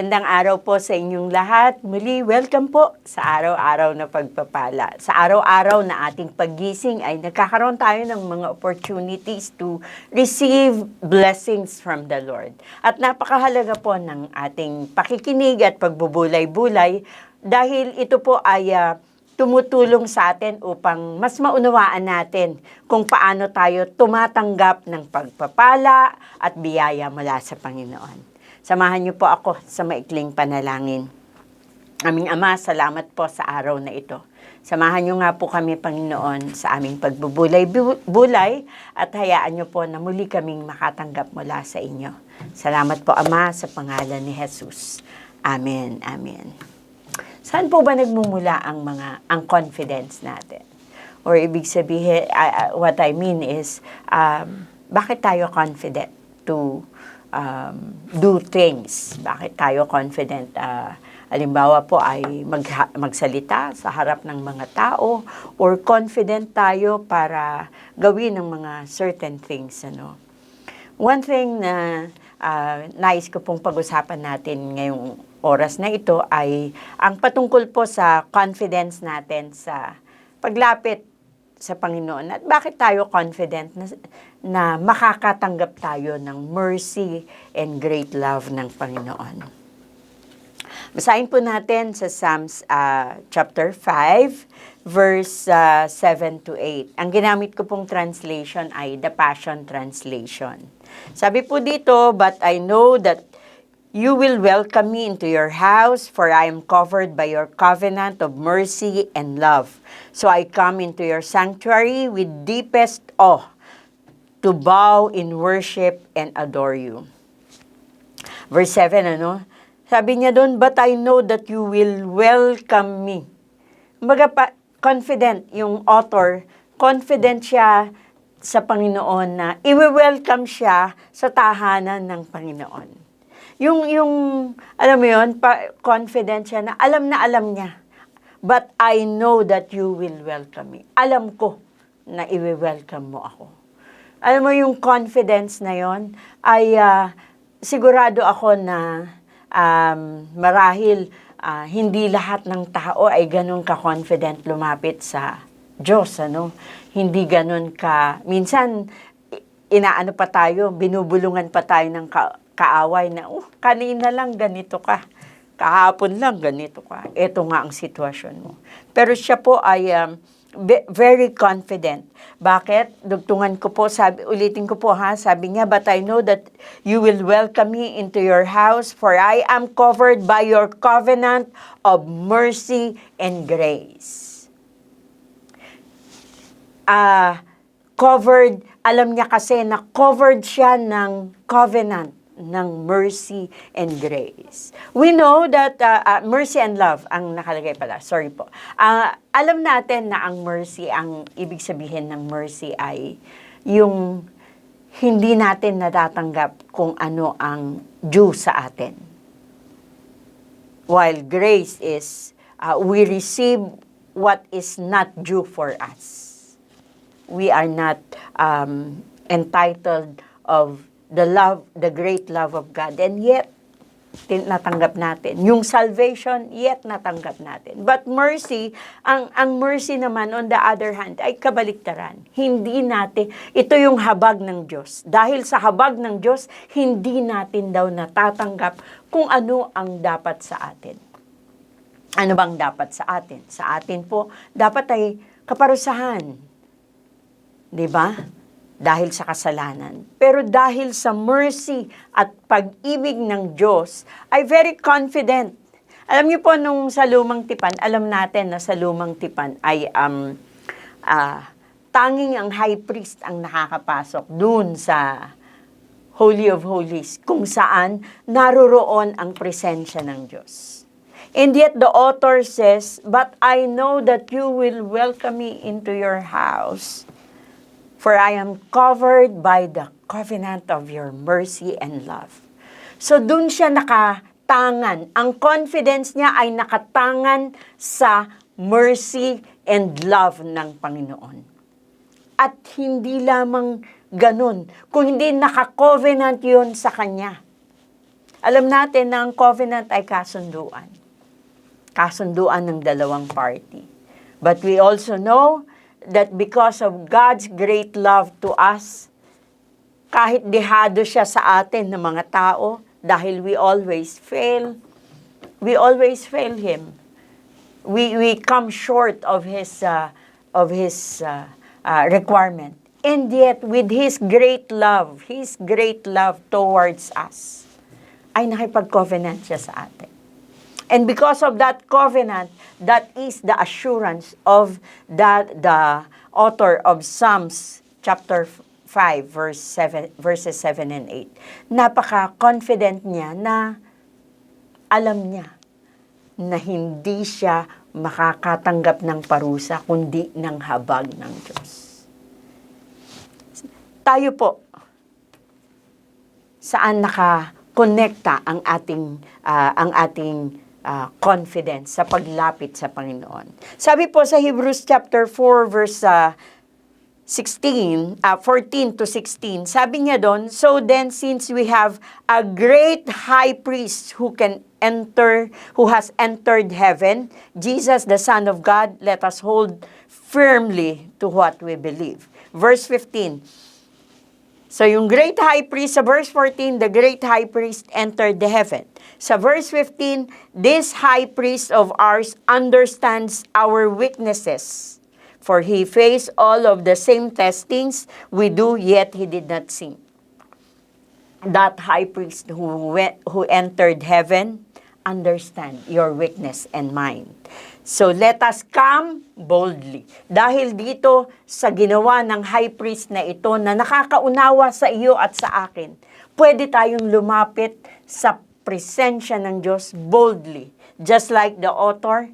Magandang araw po sa inyong lahat. Muli, welcome po sa araw-araw na pagpapala. Sa araw-araw na ating paggising ay nagkakaroon tayo ng mga opportunities to receive blessings from the Lord. At napakahalaga po ng ating pakikinig at pagbubulay-bulay dahil ito po ay ah, tumutulong sa atin upang mas maunawaan natin kung paano tayo tumatanggap ng pagpapala at biyaya mula sa Panginoon. Samahan niyo po ako sa maikling panalangin. Aming Ama, salamat po sa araw na ito. Samahan niyo nga po kami, Panginoon, sa aming pagbubulay-bulay at hayaan niyo po na muli kaming makatanggap mula sa inyo. Salamat po, Ama, sa pangalan ni Jesus. Amen. Amen. Saan po ba nagmumula ang mga ang confidence natin? Or ibig sabihin, I- what I mean is, um, bakit tayo confident to um, do things? Bakit tayo confident? Uh, alimbawa po ay magha- magsalita sa harap ng mga tao or confident tayo para gawin ng mga certain things. Ano? One thing na ah, nais ko pong pag-usapan natin ngayong oras na ito ay ang patungkol po sa confidence natin sa paglapit sa Panginoon. At bakit tayo confident na, na makakatanggap tayo ng mercy and great love ng Panginoon. Basahin po natin sa Psalms ah, chapter 5, verse ah, 7 to 8. Ang ginamit ko pong translation ay the Passion Translation. Sabi po dito, But I know that you will welcome me into your house, for I am covered by your covenant of mercy and love. So I come into your sanctuary with deepest awe to bow in worship and adore you. Verse 7, ano? Sabi niya doon, but I know that you will welcome me. Kumbaga pa, confident yung author, confident siya sa Panginoon na i-welcome siya sa tahanan ng Panginoon. Yung, yung, alam mo yun, pa, confident siya na alam na alam niya. But I know that you will welcome me. Alam ko na i-welcome mo ako. Alam mo yung confidence na yon ay ah, sigurado ako na um, marahil ah, hindi lahat ng tao ay ganun ka-confident lumapit sa Diyos, ano? Hindi ganun ka, minsan, inaano pa tayo, binubulungan pa tayo ng ka- kaaway na, oh, kanina lang ganito ka. Kahapon lang ganito ka. Ito nga ang sitwasyon mo. Pero siya po ay um, ve- very confident. Bakit? Dugtungan ko po, sabi, ulitin ko po ha, sabi niya, but I know that you will welcome me into your house, for I am covered by your covenant of mercy and grace. Ah, covered, alam niya kasi na covered siya ng covenant ng mercy and grace. We know that uh, uh, mercy and love ang nakalagay pala. Sorry po. Ah, alam natin na ang mercy, ang ibig sabihin ng mercy ay yung hindi natin natatanggap kung ano ang due sa atin. While grace is uh, we receive what is not due for us we are not um, entitled of the love, the great love of God. And yet, natanggap natin. Yung salvation, yet natanggap natin. But mercy, ang, ang mercy naman, on the other hand, ay kabaliktaran. Hindi natin, ito yung habag ng Diyos. Dahil sa habag ng Diyos, hindi natin daw natatanggap kung ano ang dapat sa atin. Ano bang dapat sa atin? Sa atin po, dapat ay kaparusahan, 'di ba? Dahil sa kasalanan. Pero dahil sa mercy at pag-ibig ng Diyos, ay very confident. Alam niyo po, nung sa lumang tipan, alam natin na sa lumang tipan ay um, ah, tanging ang high priest ang nakakapasok dun sa Holy of Holies, kung saan naroroon ang presensya ng Diyos. And yet the author says, But I know that you will welcome me into your house for I am covered by the covenant of your mercy and love. So dun siya nakatangan. Ang confidence niya ay nakatangan sa mercy and love ng Panginoon. At hindi lamang ganun, kung hindi naka-covenant yun sa Kanya. Alam natin na ang covenant ay kasunduan. Kasunduan ng dalawang party. But we also know that because of God's great love to us, kahit dehado siya sa atin ng mga tao, dahil we always fail, we always fail Him. We, we come short of His, uh, of his uh, uh, requirement. And yet, with His great love, His great love towards us, ay nakipag-covenant siya sa atin. And because of that covenant, that is the assurance of that the author of Psalms chapter 5 verse 7 verses 7 and 8. Napaka-confident niya na alam niya na hindi siya makakatanggap ng parusa kundi ng habag ng Diyos. Tayo po, saan nakakonekta ang ating ah, ang ating ah, confidence sa paglapit sa Panginoon. Sabi po sa Hebrews chapter 4 verse ah, 16, ah, 14 to 16, sabi niya doon, So then, since we have a great high priest who can enter, who has entered heaven, Jesus, the Son of God, let us hold firmly to what we believe. Verse 15, So yung great high priest, sa verse 14, the great high priest entered the heaven. Sa verse 15, this high priest of ours understands our weaknesses. For he faced all of the same testings we do, yet he did not sin. That high priest who, went, who entered heaven understand your weakness and mine. So let us come boldly. Dahil dito sa ginawa ng high priest na ito na nakakaunawa sa iyo at sa akin, pwede tayong lumapit sa presensya ng Diyos boldly. Just like the author,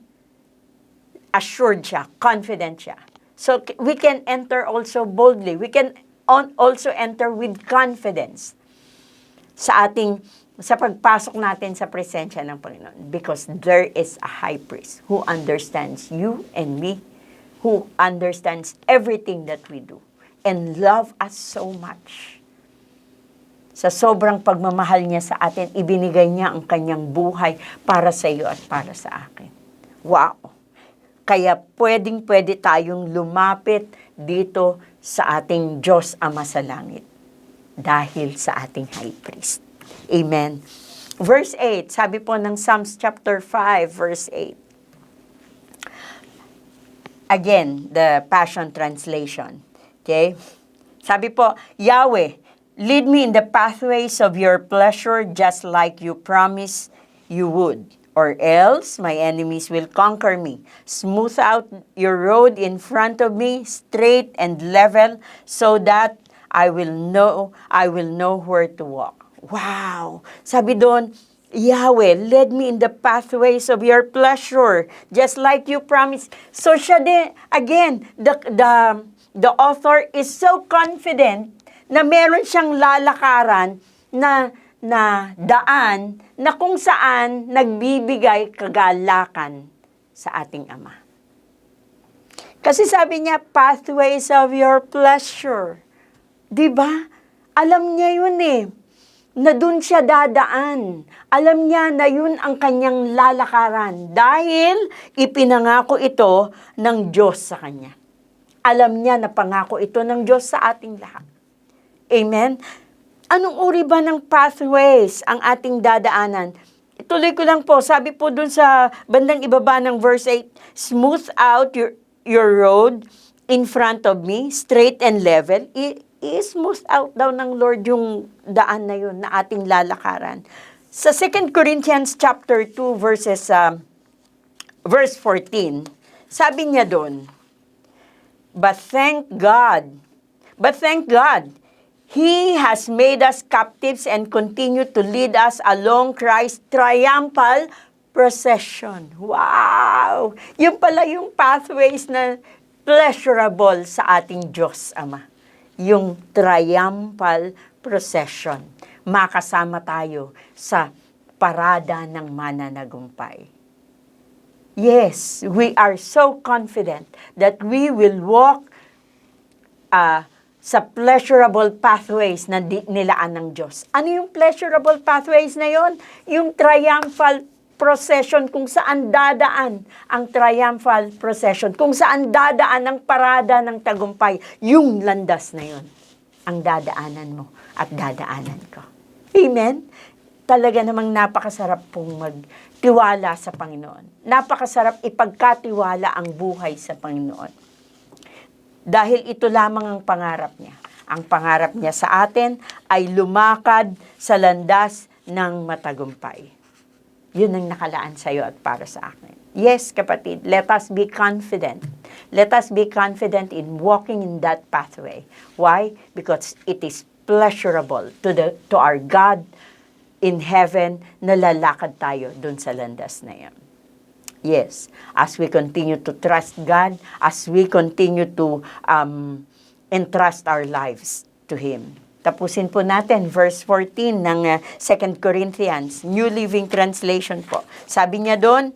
assured siya, confident siya. So we can enter also boldly. We can on, also enter with confidence sa ating sa pagpasok natin sa presensya ng Panginoon because there is a high priest who understands you and me who understands everything that we do and love us so much. Sa sobrang pagmamahal niya sa atin, ibinigay niya ang kanyang buhay para sa iyo at para sa akin. Wow! Kaya pwedeng pwede tayong lumapit dito sa ating Diyos Ama sa Langit dahil sa ating high priest. Amen. Verse 8, sabi po ng Psalms chapter 5, verse 8. Again, the Passion Translation. Okay? Sabi po, Yahweh, lead me in the pathways of your pleasure just like you promised you would. Or else my enemies will conquer me. Smooth out your road in front of me, straight and level, so that I will know, I will know where to walk. Wow! Sabi doon, Yahweh, lead me in the pathways of your pleasure, just like you promised. So siya din, again, the, the, the author is so confident na meron siyang lalakaran na, na daan na kung saan nagbibigay kagalakan sa ating Ama. Kasi sabi niya, pathways of your pleasure. 'Di ba? Alam niya yun eh. Na dun siya dadaan. Alam niya na yun ang kanyang lalakaran dahil ipinangako ito ng Diyos sa kanya. Alam niya na pangako ito ng Diyos sa ating lahat. Amen? Anong uri ba ng pathways ang ating dadaanan? Ituloy ko lang po, sabi po dun sa bandang ibaba ng verse 8, smooth out your, your road in front of me, straight and level. I-smooth out daw ng Lord yung daan na yun na ating lalakaran. Sa 2 Corinthians chapter 2 verses um, verse 14, sabi niya doon, But thank God, but thank God, He has made us captives and continue to lead us along Christ's triumphal procession. Wow! Yung pala yung pathways na pleasurable sa ating Diyos Ama. Yung triumphal procession. Makasama tayo sa parada ng mananagumpay. Yes, we are so confident that we will walk uh, sa pleasurable pathways na nilaan ng Diyos. Ano yung pleasurable pathways na yon? Yung triumphal procession kung saan dadaan ang triumphal procession, kung saan dadaan ang parada ng tagumpay, yung landas na yon ang dadaanan mo at dadaanan ko. Amen? Talaga namang napakasarap pong magtiwala sa Panginoon. Napakasarap ipagkatiwala ang buhay sa Panginoon. Dahil ito lamang ang pangarap niya. Ang pangarap niya sa atin ay lumakad sa landas ng matagumpay. Yun ang nakalaan sa iyo at para sa akin. Yes, kapatid, let us be confident. Let us be confident in walking in that pathway. Why? Because it is pleasurable to the to our God in heaven na lalakad tayo dun sa landas na yan. Yes, as we continue to trust God, as we continue to um, entrust our lives to Him. Tapusin po natin verse 14 ng uh, 2 Corinthians, New Living Translation po. Sabi niya doon,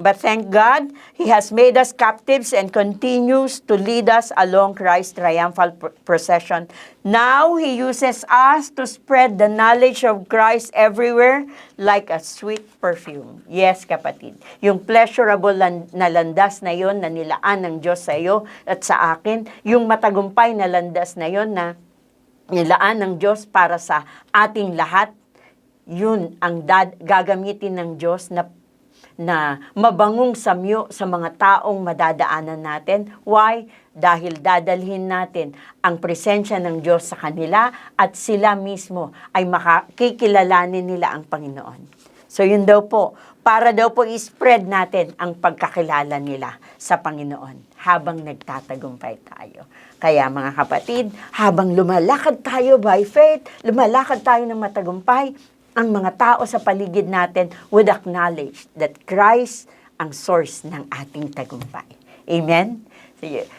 But thank God, He has made us captives and continues to lead us along Christ's triumphal pr- procession. Now He uses us to spread the knowledge of Christ everywhere like a sweet perfume. Yes, kapatid. Yung pleasurable lan- na landas na yon na nilaan ng Diyos sa iyo at sa akin, yung matagumpay na landas na yon na nilaan ng Diyos para sa ating lahat, yun ang dad- gagamitin ng Diyos na na mabangong samyo sa mga taong madadaanan natin. Why? Dahil dadalhin natin ang presensya ng Diyos sa kanila at sila mismo ay makikilalanin nila ang Panginoon. So yun daw po, para daw po i-spread natin ang pagkakilala nila sa Panginoon habang nagtatagumpay tayo. Kaya mga kapatid, habang lumalakad tayo by faith, lumalakad tayo ng matagumpay, ang mga tao sa paligid natin would acknowledge that Christ ang source ng ating tagumpay. Amen?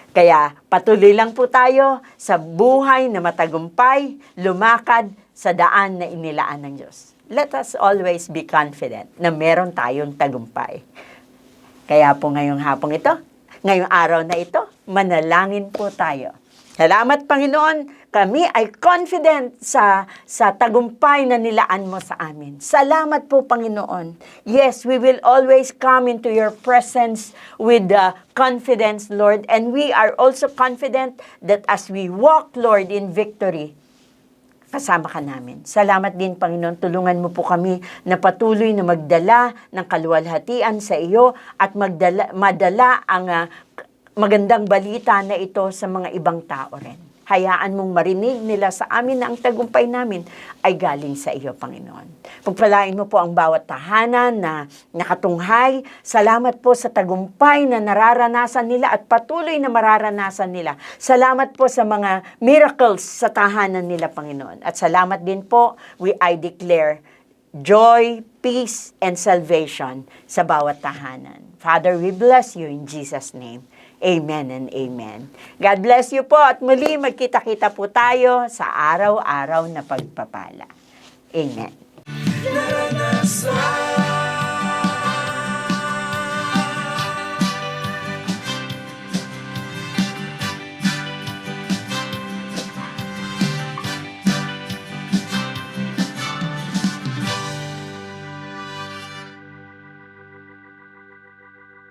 Kaya patuloy lang po tayo sa buhay na matagumpay, lumakad sa daan na inilaan ng Diyos. Let us always be confident na meron tayong tagumpay. Kaya po ngayong hapong ito, ngayong araw na ito, manalangin po tayo. Salamat Panginoon, kami ay confident sa sa tagumpay na nilaan mo sa amin. Salamat po Panginoon. Yes, we will always come into your presence with uh, confidence, Lord, and we are also confident that as we walk, Lord, in victory, kasama ka namin. Salamat din, Panginoon. Tulungan mo po kami na patuloy na magdala ng kaluwalhatian sa iyo at magdala, madala ang ah, magandang balita na ito sa mga ibang tao rin. Hayaan mong marinig nila sa amin na ang tagumpay namin ay galing sa iyo, Panginoon. Pagpalain mo po ang bawat tahanan na nakatunghay. Salamat po sa tagumpay na nararanasan nila at patuloy na mararanasan nila. Salamat po sa mga miracles sa tahanan nila, Panginoon. At salamat din po, we I declare joy, peace, and salvation sa bawat tahanan. Father, we bless you in Jesus' name. Amen and amen. God bless you po at muli magkita-kita po tayo sa araw-araw na pagpapala. Amen. Naranasan.